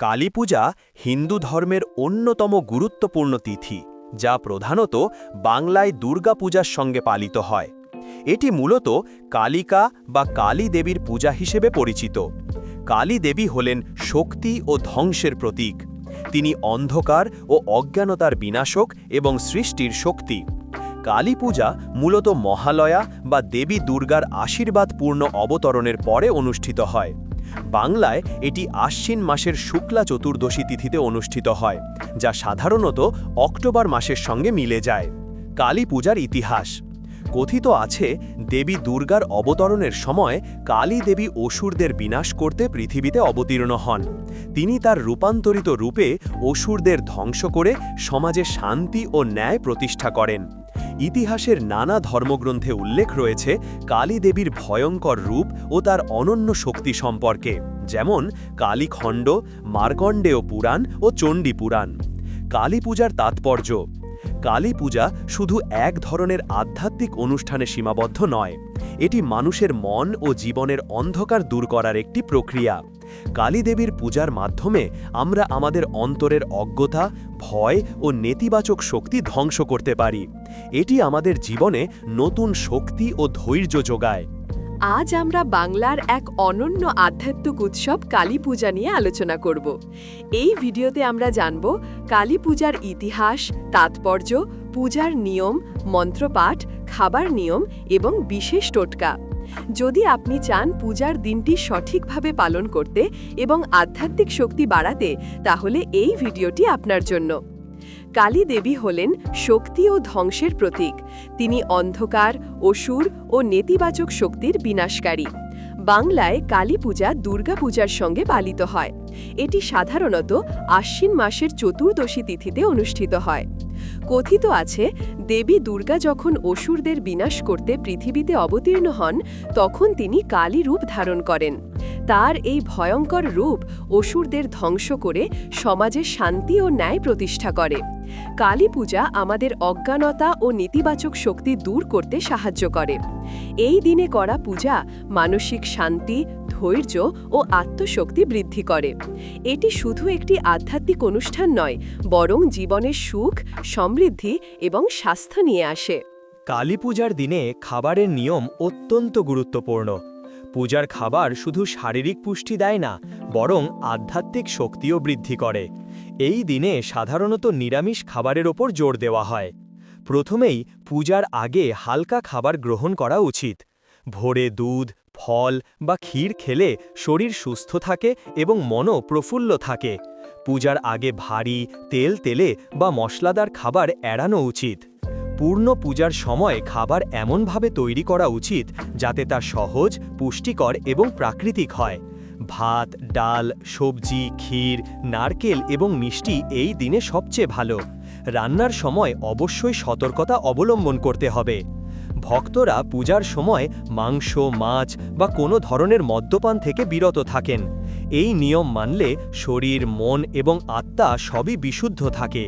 কালী পূজা হিন্দু ধর্মের অন্যতম গুরুত্বপূর্ণ তিথি, যা প্রধানত বাংলায় দুর্গা পূজার সঙ্গে পালিত হয়। এটি মূলত কালিকা বা কালী দেবীর পূজা হিসেবে পরিচিত। কালী দেবী হলেন শক্তি ও ধ্বংসের প্রতীক। তিনি অন্ধকার ও অজ্ঞানতার বিনাশক এবং সৃষ্টির শক্তি। কালী পূজা মূলত মহালয়া বা দেবী দুর্গার আশীর্বাদপূর্ণ অবতরণের পরে অনুষ্ঠিত হয়। বাংলায় এটি আশ্বিন মাসের শুক্লা চতুর্দশী তিথিতে অনুষ্ঠিত হয়, যা সাধারণত অক্টোবর মাসের সঙ্গে মিলে যায়। কালী পূজার ইতিহাস। কথিত আছে, দেবী দুর্গার অবতরণের সময় কালী দেবী অসুরদের বিনাশ করতে পৃথিবীতে অবতীর্ণ হন। তিনি তার রূপান্তরিত রূপে অসুরদের ধ্বংস করে সমাজে শান্তি ও ন্যায় প্রতিষ্ঠা করেন। ইতিহাসের নানা ধর্মগ্রন্থে উল্লেখ রয়েছে কালী দেবীর ভয়ঙ্কর রূপ ও তার অনন্য শক্তি সম্পর্কে, যেমন কালীখণ্ড, মার্কণ্ডেয় পুরাণ ও চণ্ডী পুরাণ। কালী পূজার তাৎপর্য, কালী পূজা শুধু এক ধরনের আধ্যাত্মিক অনুষ্ঠানে সীমাবদ্ধ নয়, এটি মানুষের মন ও জীবনের অন্ধকার দূর করার একটি প্রক্রিয়া। কালী দেবীর পূজার মাধ্যমে আমরা আমাদের অন্তরের অজ্ঞতা ভয় ও নেতিবাচক শক্তি ধ্বংস করতে পারি। এটি আমাদের জীবনে নতুন শক্তি ও ধৈর্য যোগায়। আজ আমরা বাংলার এক অনন্য আধ্যাত্মিক উৎসব কালী পূজা নিয়ে আলোচনা করব। এই ভিডিওতে আমরা জানব কালী পূজার ইতিহাস, তাৎপর্য, পূজার নিয়ম, মন্ত্রপাঠ, খাবার নিয়ম এবং বিশেষ টোটকা। যদি আপনি চান পূজার দিনটি সঠিকভাবে পালন করতে এবং আধ্যাত্মিক শক্তি বাড়াতে, তাহলে এই ভিডিওটি আপনার জন্য। কালী দেবী হলেন শক্তি ও ধ্বংসের প্রতীক। তিনি অন্ধকার, অসুর ও নেতিবাচক শক্তির বিনাশকারী। বাংলায় কালী পূজা দুর্গা পূজার সঙ্গে পালিত হয়। এটি সাধারণত আশ্বিন মাসের চতুর্দশী তিথিতে অনুষ্ঠিত হয়। কথিত আছে, দেবী দুর্গা যখন অসুরদের বিনাশ করতে পৃথিবীতে অবতীর্ণ হন, তখন তিনি কালী রূপ ধারণ করেন। তার এই ভয়ঙ্কর রূপ অসুরদের ধ্বংস করে সমাজে শান্তি ও ন্যায় প্রতিষ্ঠা করে। কালী পূজা আমাদের অজ্ঞানতা ও নেতিবাচক শক্তি দূর করতে সাহায্য করে। এই দিনে করা পূজা মানসিক শান্তি ধৈর্য ও আত্মশক্তি বৃদ্ধি করে। এটি শুধু একটি আধ্যাত্মিক অনুষ্ঠান নয়, বরং জীবনের সুখ, সমৃদ্ধি এবং স্বাস্থ্য নিয়ে আসে। কালী পূজার দিনে খাবারের নিয়ম অত্যন্ত গুরুত্বপূর্ণ। পূজার খাবার শুধু শারীরিক পুষ্টি দেয় না, বরং আধ্যাত্মিক শক্তিও বৃদ্ধি করে। এই দিনে সাধারণত নিরামিষ খাবারের ওপর জোর দেওয়া হয়। প্রথমেই পূজার আগে হালকা খাবার গ্রহণ করা উচিত। ভোরে দুধ ফল বা ক্ষীর খেলে শরীর সুস্থ থাকে এবং মনও প্রফুল্ল থাকে। পূজার আগে ভারী, তেল তেলে বা মশলাদার খাবার এড়ানো উচিত। পূর্ণ পূজার সময় খাবার এমনভাবে তৈরি করা উচিত যাতে তা সহজ, পুষ্টিকর এবং প্রাকৃতিক হয়। ভাত, ডাল, সবজি, ক্ষীর, নারকেল এবং মিষ্টি এই দিনে সবচেয়ে ভালো। রান্নার সময় অবশ্যই সতর্কতা অবলম্বন করতে হবে। ভক্তরা পূজার সময় মাংস, মাছ বা কোনো ধরনের মদ্যপান থেকে বিরত থাকেন। এই নিয়ম মানলে শরীর, মন এবং আত্মা সবই বিশুদ্ধ থাকে।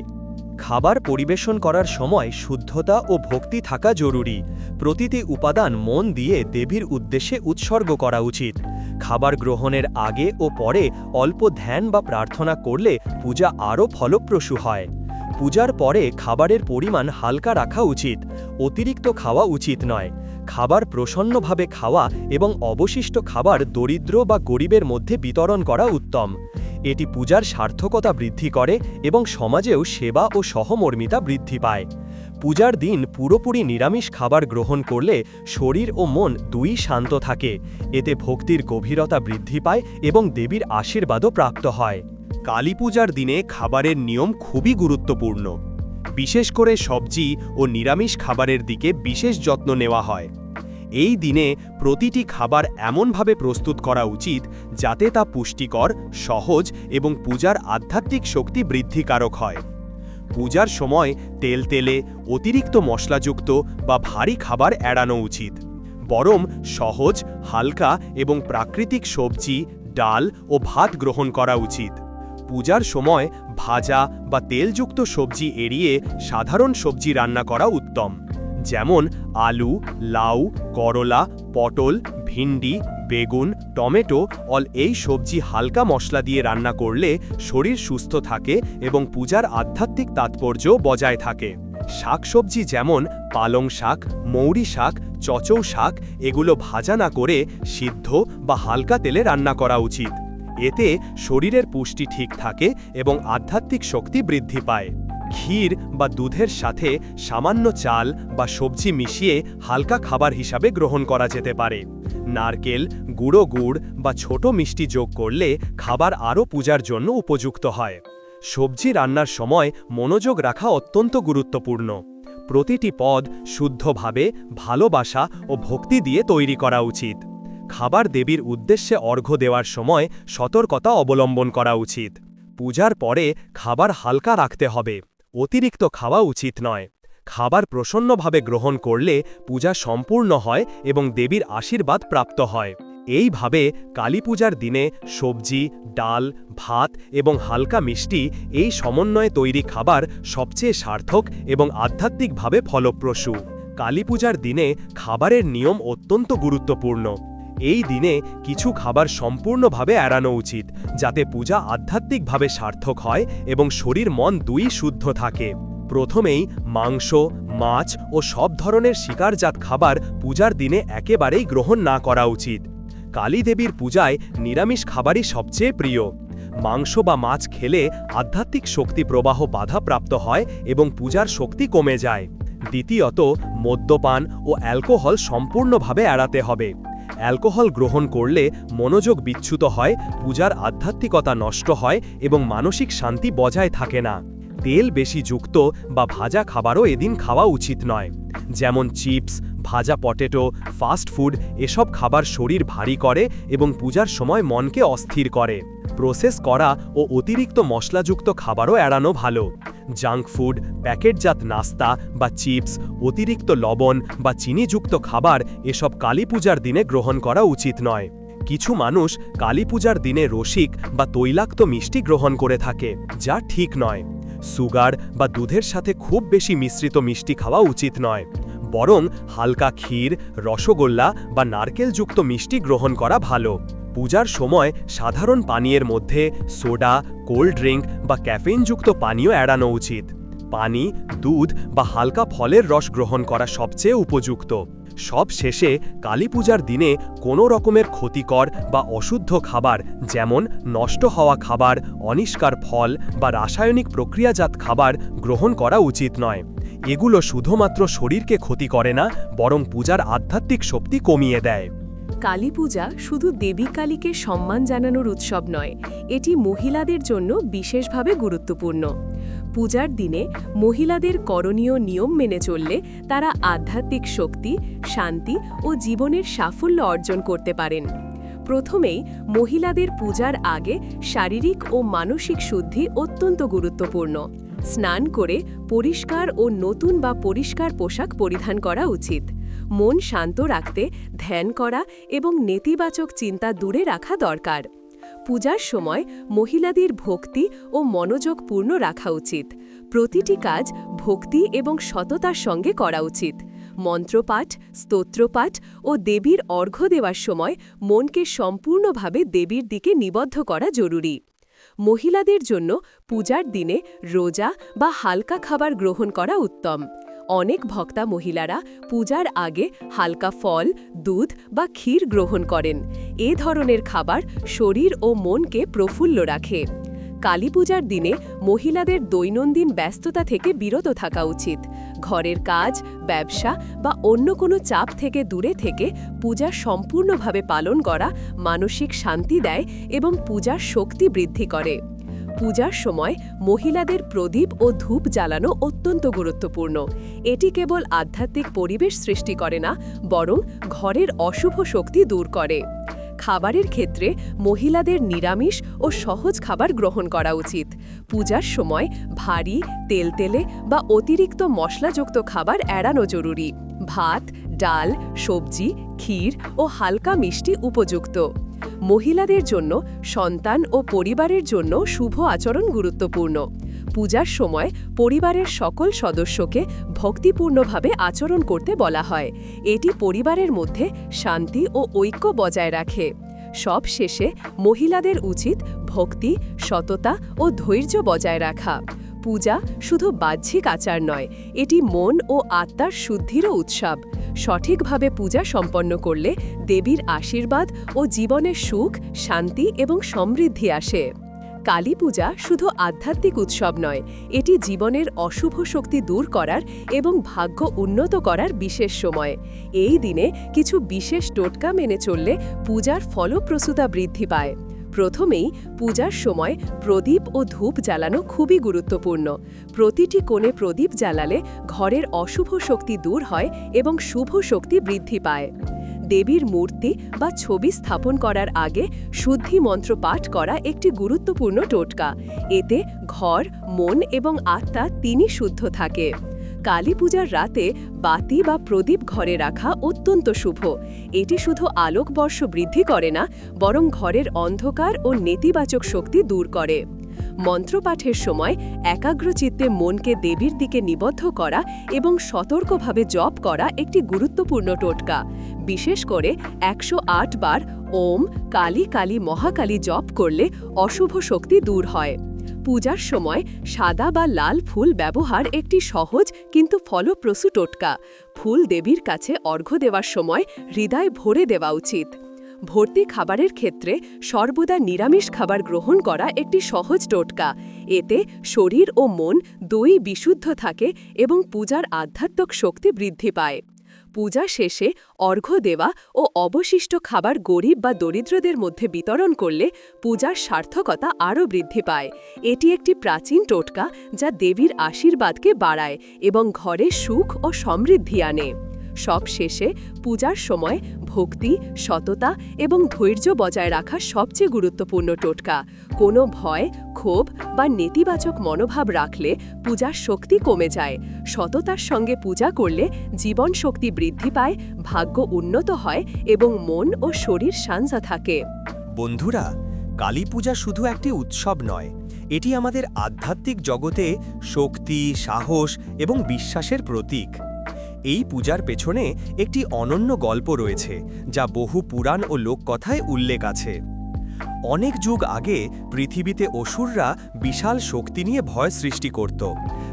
খাবার পরিবেশন করার সময় শুদ্ধতা ও ভক্তি থাকা জরুরি। প্রতিটি উপাদান মন দিয়ে দেবীর উদ্দেশ্যে উৎসর্গ করা উচিত। খাবার গ্রহণের আগে ও পরে অল্প ধ্যান বা প্রার্থনা করলে পূজা আরও ফলপ্রসূ হয়। পূজার পরে খাবারের পরিমাণ হালকা রাখা উচিত। অতিরিক্ত খাওয়া উচিত নয়। খাবার প্রসন্নভাবে খাওয়া এবং অবশিষ্ট খাবার দরিদ্র বা গরিবের মধ্যে বিতরণ করা উত্তম। এটি পূজার সার্থকতা বৃদ্ধি করে এবং সমাজেও সেবা ও সহমর্মিতা বৃদ্ধি পায়। পূজার দিন পুরোপুরি নিরামিষ খাবার গ্রহণ করলে শরীর ও মন দুই শান্ত থাকে। এতে ভক্তির গভীরতা বৃদ্ধি পায় এবং দেবীর আশীর্বাদও প্রাপ্ত হয়। কালী পূজার দিনে খাবারের নিয়ম খুবই গুরুত্বপূর্ণ। বিশেষ করে সবজি ও নিরামিষ খাবারের দিকে বিশেষ যত্ন নেওয়া হয়। এই দিনে প্রতিটি খাবার এমনভাবে প্রস্তুত করা উচিত যাতে তা পুষ্টিকর, সহজ এবং পূজার আধ্যাত্মিক শক্তি বৃদ্ধিকারক হয়। পূজার সময় তেল তেলে, অতিরিক্ত মশলাযুক্ত বা ভারী খাবার এড়ানো উচিত। বরং সহজ, হালকা এবং প্রাকৃতিক সবজি, ডাল ও ভাত গ্রহণ করা উচিত। পূজার সময় ভাজা বা তেলযুক্ত সবজি এড়িয়ে সাধারণ সবজি রান্না করা উত্তম। যেমন আলু, লাউ, করলা, পটল, ভিন্ডি, বেগুন, টমেটো, অল এই সবজি হালকা মশলা দিয়ে রান্না করলে শরীর সুস্থ থাকে এবং পূজার আধ্যাত্মিক তাৎপর্য বজায় থাকে। শাকসবজি যেমন পালং শাক, মৌরি শাক, চচৌ শাক, এগুলো ভাজা না করে সিদ্ধ বা হালকা তেলে রান্না করা উচিত। এতে শরীরের পুষ্টি ঠিক থাকে এবং আধ্যাত্মিক শক্তি বৃদ্ধি পায়। ক্ষীর বা দুধের সাথে সামান্য চাল বা সবজি মিশিয়ে হালকা খাবার হিসাবে গ্রহণ করা যেতে পারে। নারকেল, গুঁড়ো গুড় বা ছোট মিষ্টি যোগ করলে খাবার আরও পূজার জন্য উপযুক্ত হয়। সবজি রান্নার সময় মনোযোগ রাখা অত্যন্ত গুরুত্বপূর্ণ। প্রতিটি পদ শুদ্ধভাবে, ভালোবাসা ও ভক্তি দিয়ে তৈরি করা উচিত। খাবার দেবীর উদ্দেশ্যে অর্ঘ্য দেওয়ার সময় সতর্কতা অবলম্বন করা উচিত। পূজার পরে খাবার হালকা রাখতে হবে, অতিরিক্ত খাওয়া উচিত নয়। খাবার প্রসন্নভাবে গ্রহণ করলে পূজা সম্পূর্ণ হয় এবং দেবীর আশীর্বাদ প্রাপ্ত হয়। এইভাবে কালী পূজার দিনে সবজি, ডাল, ভাত এবং হালকা মিষ্টি এই সমন্বয়ে তৈরি খাবার সবচেয়ে সার্থক এবং আধ্যাত্মিকভাবে ফলপ্রসূ। কালী পূজার দিনে খাবারের নিয়ম অত্যন্ত গুরুত্বপূর্ণ। এই দিনে কিছু খাবার সম্পূর্ণভাবে এড়ানো উচিত, যাতে পূজা আধ্যাত্মিকভাবে সার্থক হয় এবং শরীর মন দুই শুদ্ধ থাকে। প্রথমেই মাংস, মাছ ও সব ধরনের শিকারজাত খাবার পূজার দিনে একেবারেই গ্রহণ না করা উচিত। কালী দেবীর পূজায় নিরামিষ খাবারই সবচেয়ে প্রিয়। মাংস বা মাছ খেলে আধ্যাত্মিক শক্তি প্রবাহ বাধাপ্রাপ্ত হয় এবং পূজার শক্তি কমে যায়। দ্বিতীয়ত, মদ্যপান ও অ্যালকোহল সম্পূর্ণভাবে এড়াতে হবে। অ্যালকোহল গ্রহণ করলে মনোযোগ বিচ্যুত হয়, পূজার আধ্যাত্মিকতা নষ্ট হয় এবং মানসিক শান্তি বজায় থাকে না। তেল বেশি যুক্ত বা ভাজা খাবারও এদিন খাওয়া উচিত নয়। যেমন চিপস, ভাজা পটেটো, ফাস্ট ফুড এসব খাবার শরীর ভারী করে এবং পূজার সময় মনকে অস্থির করে। প্রসেস করা ও অতিরিক্ত মশলাযুক্ত খাবারও এড়ানো ভালো। জাঙ্ক ফুড প্যাকেটজাত নাস্তা বা চিপস, অতিরিক্ত লবণ বা চিনিযুক্ত খাবার এসব কালী পূজার দিনে গ্রহণ করা উচিত নয়। কিছু মানুষ কালী পূজার দিনে রসিক বা তৈলাক্ত মিষ্টি গ্রহণ করে থাকে, যা ঠিক নয়। সুগার বা দুধের সাথে খুব বেশি মিশ্রিত মিষ্টি খাওয়া উচিত নয়। বরং হালকা ক্ষীর, রসগোল্লা বা নারকেলযুক্ত মিষ্টি গ্রহণ করা ভালো। পূজার সময় সাধারণ পানীয়ের মধ্যে সোডা, কোল্ড ড্রিঙ্ক বা ক্যাফেইনযুক্ত পানীয় এড়ানো উচিত। পানি, দুধ বা হালকা ফলের রস গ্রহণ করা সবচেয়ে উপযুক্ত। সব শেষে কালী পূজার দিনে কোনো রকমের ক্ষতিকর বা অশুদ্ধ খাবার যেমন নষ্ট হওয়া খাবার, অনিষ্কার ফল বা রাসায়নিক প্রক্রিয়াজাত খাবার গ্রহণ করা উচিত নয়। এগুলো শুধুমাত্র শরীরকে ক্ষতি করে না, বরং পূজার আধ্যাত্মিক শক্তি কমিয়ে দেয়। কালী পূজা শুধু দেবী কালীকে সম্মান জানানোর উৎসব নয়, এটি মহিলাদের জন্য বিশেষভাবে গুরুত্বপূর্ণ। পূজার দিনে মহিলাদের করণীয় নিয়ম মেনে চললে তারা আধ্যাত্মিক শক্তি, শান্তি ও জীবনের সাফল্য অর্জন করতে পারেন। প্রথমেই মহিলাদের পূজার আগে শারীরিক ও মানসিক শুদ্ধি অত্যন্ত গুরুত্বপূর্ণ। স্নান করে পরিষ্কার ও নতুন বা পরিষ্কার পোশাক পরিধান করা উচিত। মন শান্ত রাখতে, ধ্যান করা এবং নেতিবাচক চিন্তা দূরে রাখা দরকার। পূজার সময় মহিলাদের ভক্তি ও মনোযোগ পূর্ণ রাখা উচিত। প্রতিটি কাজ ভক্তি এবং সততার সঙ্গে করা উচিত। মন্ত্রপাঠ, স্তোত্রপাঠ ও দেবীর অর্ঘ্য দেওয়ার সময় মনকে সম্পূর্ণভাবে দেবীর দিকে নিবদ্ধ করা জরুরি। মহিলাদের জন্য পূজার দিনে রোজা বা হালকা খাবার গ্রহণ করা উত্তম। অনেক ভক্তা মহিলারা পূজার আগে হালকা ফল, দুধ বা ক্ষীর গ্রহণ করেন। এ ধরনের খাবার শরীর ও মনকে প্রফুল্ল রাখে। কালী পূজার দিনে মহিলাদের দৈনন্দিন ব্যস্ততা থেকে বিরত থাকা উচিত। ঘরের কাজ, ব্যবসা বা অন্য কোনো চাপ থেকে দূরে থেকে পূজা সম্পূর্ণভাবে পালন করা মানসিক শান্তি দেয় এবং পূজার শক্তি বৃদ্ধি করে। পূজার সময় মহিলাদের প্রদীপ ও ধূপ জ্বালানো অত্যন্ত গুরুত্বপূর্ণ। এটি কেবল আধ্যাত্মিক পরিবেশ সৃষ্টি করে না, বরং ঘরের অশুভ শক্তি দূর করে। খাবারের ক্ষেত্রে মহিলাদের নিরামিষ ও সহজ খাবার গ্রহণ করা উচিত। পূজার সময় ভারী, তেলতেলে বা অতিরিক্ত মশলাযুক্ত খাবার এড়ানো জরুরি। ভাত, ডাল, সবজি ক্ষীর ও হালকা মিষ্টি উপযুক্ত। মহিলাদের জন্য, সন্তান ও পরিবারের জন্য শুভ আচরণ গুরুত্বপূর্ণ। পূজার সময় পরিবারের সকল সদস্যকে ভক্তিপূর্ণভাবে আচরণ করতে বলা হয়। এটি পরিবারের মধ্যে শান্তি ও ঐক্য বজায় রাখে। সব শেষে মহিলাদের উচিত ভক্তি, সততা ও ধৈর্য বজায় রাখা। পূজা শুধু বাহ্যিক আচার নয়, এটি মন ও আত্মার শুদ্ধিরও উৎসব। সঠিকভাবে পূজা সম্পন্ন করলে দেবীর আশীর্বাদ ও জীবনের সুখ, শান্তি এবং সমৃদ্ধি আসে। কালী পূজা শুধু আধ্যাত্মিক উৎসব নয়, এটি জীবনের অশুভ শক্তি দূর করার এবং ভাগ্য উন্নত করার বিশেষ সময়। এই দিনে কিছু বিশেষ টোটকা মেনে চললে পূজার ফলপ্রসূতা বৃদ্ধি পায়। প্রথমেই পূজার সময় প্রদীপ ও ধূপ জ্বালানো খুবই গুরুত্বপূর্ণ। প্রতিটি কোণে প্রদীপ জ্বালালে ঘরের অশুভ শক্তি দূর হয় এবং শুভ শক্তি বৃদ্ধি পায়। দেবীর মূর্তি বা ছবি স্থাপন করার আগে শুদ্ধি মন্ত্র পাঠ করা একটি গুরুত্বপূর্ণ টোটকা। এতে ঘর, মন এবং আত্মা তিনি শুদ্ধ থাকে। কালী পূজার রাতে বাতি বা প্রদীপ ঘরে রাখা অত্যন্ত শুভ। এটি শুধু আলোকবর্ষ বৃদ্ধি করে না, বরং ঘরের অন্ধকার ও নেতিবাচক শক্তি দূর করে। মন্ত্রপাঠের সময় একাগ্রচিত্তে মনকে দেবীর দিকে নিবদ্ধ করা এবং সতর্কভাবে জপ করা একটি গুরুত্বপূর্ণ টোটকা। বিশেষ করে একশো আট বার ওম, কালী কালী মহাকালী জপ করলে অশুভ শক্তি দূর হয়। পূজার সময় সাদা বা লাল ফুল ব্যবহার একটি সহজ কিন্তু ফলপ্রসূ টোটকা। ফুল দেবীর কাছে অর্ঘ্য দেওয়ার সময় হৃদয় ভরে দেওয়া উচিত। ভর্তি খাবারের ক্ষেত্রে সর্বদা নিরামিষ খাবার গ্রহণ করা একটি সহজ টোটকা। এতে শরীর ও মন দুই বিশুদ্ধ থাকে এবং পূজার আধ্যাত্মিক শক্তি বৃদ্ধি পায়। পূজা শেষে অর্ঘ্য দেওয়া ও অবশিষ্ট খাবার গরিব বা দরিদ্রদের মধ্যে বিতরণ করলে পূজার সার্থকতা আরও বৃদ্ধি পায়। এটি একটি প্রাচীন টোটকা যা দেবীর আশীর্বাদকে বাড়ায় এবং ঘরে সুখ ও সমৃদ্ধি আনে। সব শেষে পূজার সময় ভক্তি, সততা এবং ধৈর্য বজায় রাখা সবচেয়ে গুরুত্বপূর্ণ টোটকা। কোনো ভয়, ক্ষোভ বা নেতিবাচক মনোভাব রাখলে পূজার শক্তি কমে যায়। সততার সঙ্গে পূজা করলে জীবন শক্তি বৃদ্ধি পায়, ভাগ্য উন্নত হয় এবং মন ও শরীর শান্ত থাকে। বন্ধুরা, কালী পূজা শুধু একটি উৎসব নয়, এটি আমাদের আধ্যাত্মিক জগতে শক্তি, সাহস এবং বিশ্বাসের প্রতীক। এই পূজার পেছনে একটি অনন্য গল্প রয়েছে, যা বহু পুরাণ ও লোককথায় উল্লেখ আছে। অনেক যুগ আগে পৃথিবীতে অসুররা বিশাল শক্তি নিয়ে ভয় সৃষ্টি করত।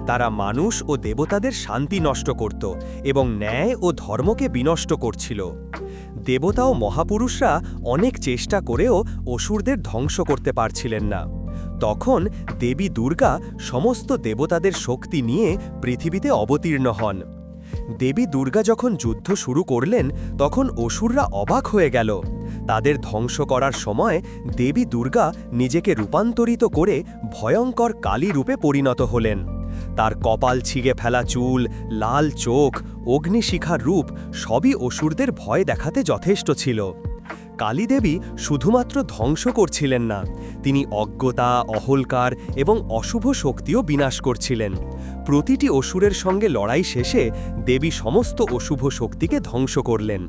তারা মানুষ ও দেবতাদের শান্তি নষ্ট করত এবং ন্যায় ও ধর্মকে বিনষ্ট করছিল। দেবতা ও মহাপুরুষরা অনেক চেষ্টা করেও অসুরদের ধ্বংস করতে পারছিলেন না। তখন দেবী দুর্গা সমস্ত দেবতাদের শক্তি নিয়ে পৃথিবীতে অবতীর্ণ হন। দেবী দুর্গা যখন যুদ্ধ শুরু করলেন, তখন অসুররা অবাক হয়ে গেল। তাদের ধ্বংস করার সময় দেবী দুর্গা নিজেকে রূপান্তরিত করে ভয়ঙ্কর কালী রূপে পরিণত হলেন। তার কপাল ছিগে ফেলা চুল, লাল চোখ অগ্নিশিখার রূপ সবই অসুরদের ভয় দেখাতে যথেষ্ট ছিল। কালীদেবী শুধুমাত্র ধ্বংস করছিলেন না, তিনি অজ্ঞতা অহলকার এবং অশুভ শক্তিও বিনাশ করছিলেন। প্রতিটি অসুরের সঙ্গে লড়াই শেষে দেবী সমস্ত অশুভ শক্তিকে ধ্বংস করলেন।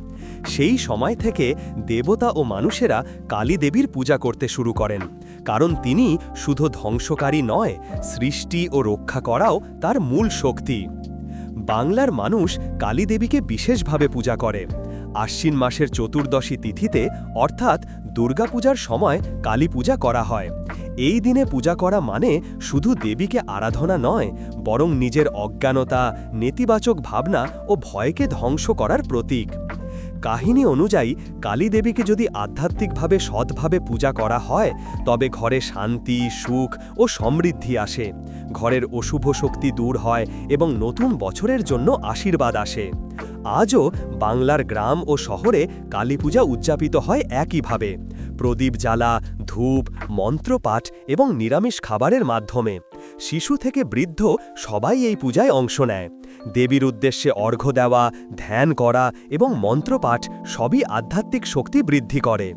সেই সময় থেকে দেবতা ও মানুষেরা কালী দেবীর পূজা করতে শুরু করেন, কারণ তিনি শুধু ধ্বংসকারী নয়, সৃষ্টি ও রক্ষা করাও তার মূল শক্তি। বাংলার মানুষ কালী দেবীকে বিশেষভাবে পূজা করে। আশ্বিন মাসের চতুর্দশী তিথিতে অর্থাৎ দুর্গাপূজার সময় কালী পূজা করা হয়। এই দিনে পূজা করা মানে শুধু দেবীকে আরাধনা নয়, বরং নিজের অজ্ঞানতা, নেতিবাচক ভাবনা ও ভয়কে ধ্বংস করার প্রতীক। কাহিনী অনুযায়ী কালী দেবীকে যদি আধ্যাত্মিকভাবে সৎভাবে পূজা করা হয়, তবে ঘরে শান্তি, সুখ ও সমৃদ্ধি আসে। ঘরের অশুভ শক্তি দূর হয় এবং নতুন বছরের জন্য আশীর্বাদ আসে। আজও বাংলার গ্রাম ও শহরে কালী পূজা উদযাপিত হয় একইভাবে। প্রদীপ জ্বালা, ধূপ মন্ত্রপাঠ এবং নিরামিষ খাবারের মাধ্যমে। শিশু থেকে বৃদ্ধ সবাই এই পূজায় অংশ নেয়। দেবীর উদ্দেশ্যে অর্ঘ্য দেওয়া, ধ্যান করা এবং মন্ত্রপাঠ সবই আধ্যাত্মিক শক্তি বৃদ্ধি করে।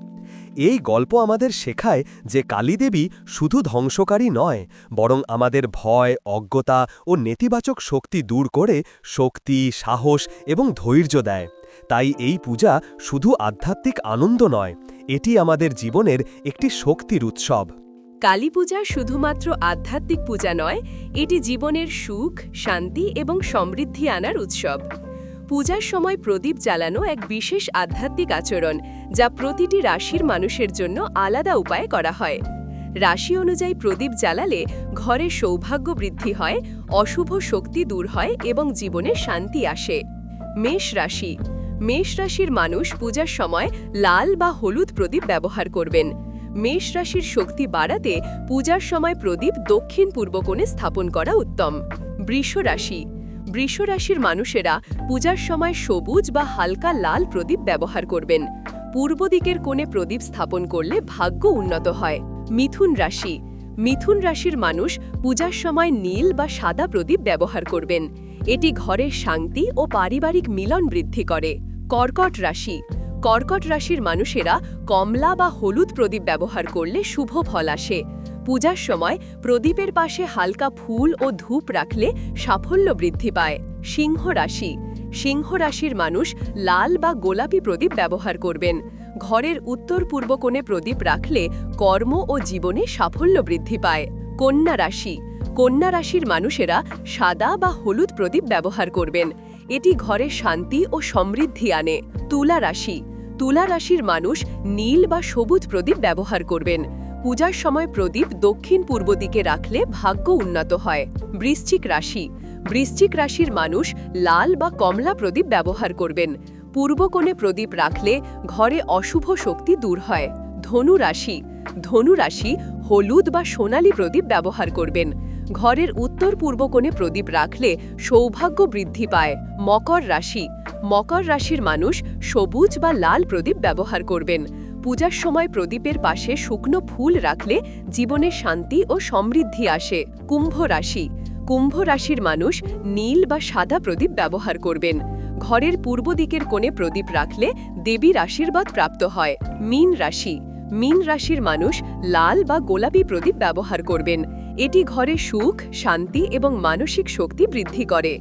এই গল্প আমাদের শেখায় যে কালীদেবী শুধু ধ্বংসকারী নয়, বরং আমাদের ভয়, অজ্ঞতা ও নেতিবাচক শক্তি দূর করে শক্তি, সাহস এবং ধৈর্য দেয়। তাই এই পূজা শুধু আধ্যাত্মিক আনন্দ নয় এটি আমাদের জীবনের একটি শক্তির উৎসব। কালী পূজা শুধুমাত্র আধ্যাত্মিক পূজা নয়, এটি জীবনের সুখ, শান্তি এবং সমৃদ্ধি আনার উৎসব। পূজার সময় প্রদীপ জ্বালানো এক বিশেষ আধ্যাত্মিক আচরণ, যা প্রতিটি রাশির মানুষের জন্য আলাদা উপায়ে করা হয়। রাশি অনুযায়ী প্রদীপ জ্বালালে ঘরে সৌভাগ্য বৃদ্ধি হয়, অশুভ শক্তি দূর হয় এবং জীবনে শান্তি আসে। মেষ রাশি মেষ রাশির মানুষ পূজার সময় লাল বা হলুদ প্রদীপ ব্যবহার করবেন। মেষ রাশির শক্তি বাড়াতে পূজার সময় প্রদীপ দক্ষিণ পূর্ব কোণে স্থাপন করা উত্তম। বৃষ রাশি। বৃষ রাশির মানুষেরা পূজার সময় সবুজ বা হালকা লাল প্রদীপ ব্যবহার করবেন। পূর্ব দিকের কোণে প্রদীপ স্থাপন করলে ভাগ্য উন্নত হয়। মিথুন রাশি। মিথুন রাশির মানুষ পূজার সময় নীল বা সাদা প্রদীপ ব্যবহার করবেন। এটি ঘরের শান্তি ও পারিবারিক মিলন বৃদ্ধি করে। কর্কট রাশি। কর্কট রাশির মানুষেরা কমলা বা হলুদ প্রদীপ ব্যবহার করলে শুভ ফল আসে। পূজার সময় প্রদীপের পাশে হালকা ফুল ও ধূপ রাখলে সাফল্য বৃদ্ধি পায়। সিংহ রাশি। সিংহ রাশির মানুষ লাল বা গোলাপি প্রদীপ ব্যবহার করবেন। ঘরের উত্তর পূর্ব কোণে প্রদীপ রাখলে কর্ম ও জীবনে সাফল্য বৃদ্ধি পায়। কন্যা রাশি। কন্যা রাশির মানুষেরা সাদা বা হলুদ প্রদীপ ব্যবহার করবেন। এটি ঘরে শান্তি ও সমৃদ্ধি আনে। তুলা রাশি। তুলা রাশির মানুষ নীল বা সবুজ প্রদীপ ব্যবহার করবেন। পূজার সময় প্রদীপ দক্ষিণ পূর্ব দিকে রাখলে ভাগ্য উন্নত হয়। বৃশ্চিক রাশি। বৃশ্চিক রাশির মানুষ লাল বা কমলা প্রদীপ ব্যবহার করবেন। পূর্ব কোণে প্রদীপ রাখলে ঘরে অশুভ শক্তি দূর হয়। ধনু রাশি। ধনু রাশি হলুদ বা সোনালী প্রদীপ ব্যবহার করবেন। ঘরের উত্তর পূর্ব কোণে প্রদীপ রাখলে সৌভাগ্য বৃদ্ধি পায়। মকর রাশি। মকর রাশির মানুষ সবুজ বা লাল প্রদীপ ব্যবহার করবেন। পূজার সময় প্রদীপের পাশে শুকনো ফুল রাখলে জীবনে শান্তি ও সমৃদ্ধি আসে। কুম্ভ রাশি। কুম্ভ রাশির মানুষ নীল বা সাদা প্রদীপ ব্যবহার করবেন। ঘরের পূর্ব দিকের কোণে প্রদীপ রাখলে দেবীর আশীর্বাদ প্রাপ্ত হয়। মীন রাশি। মীন রাশির মানুষ লাল বা গোলাপি প্রদীপ ব্যবহার করবেন। এটি ঘরে সুখ, শান্তি এবং মানসিক শক্তি বৃদ্ধি করে।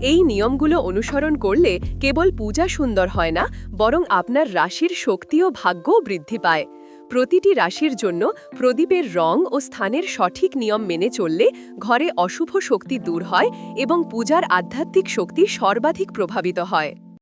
এই নিয়মগুলো অনুসরণ করলে কেবল পূজা সুন্দর হয় না, বরং আপনার রাশির শক্তি ও ভাগ্যও বৃদ্ধি পায়। প্রতিটি রাশির জন্য প্রদীপের রং ও স্থানের সঠিক নিয়ম মেনে চললে ঘরে অশুভ শক্তি দূর হয় এবং পূজার আধ্যাত্মিক শক্তি সর্বাধিক প্রভাবিত হয়।